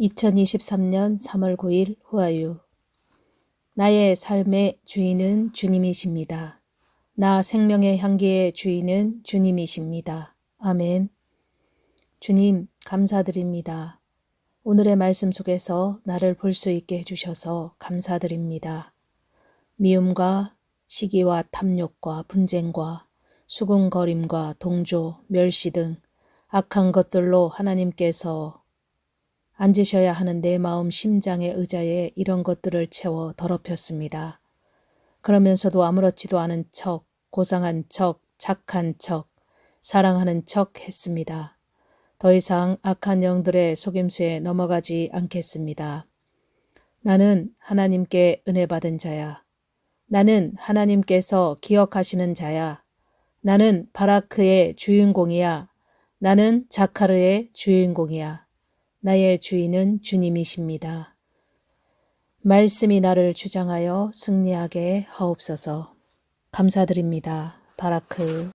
2023년 3월 9일 후아유 나의 삶의 주인은 주님이십니다. 나 생명의 향기의 주인은 주님이십니다. 아멘. 주님, 감사드립니다. 오늘의 말씀 속에서 나를 볼 수 있게 해주셔서 감사드립니다. 미움과 시기와 탐욕과 분쟁과 수군거림과 동조, 멸시 등 악한 것들로 하나님께서 앉으셔야 하는 내 마음 심장의 의자에 이런 것들을 채워 더럽혔습니다. 그러면서도 아무렇지도 않은 척, 고상한 척, 착한 척, 사랑하는 척 했습니다. 더 이상 악한 영들의 속임수에 넘어가지 않겠습니다. 나는 하나님께 은혜 받은 자야. 나는 하나님께서 기억하시는 자야. 나는 바라크의 주인공이야. 나는 자카르의 주인공이야. 나의 주인은 주님이십니다. 말씀이 나를 주장하여 승리하게 하옵소서. 감사드립니다. 바라크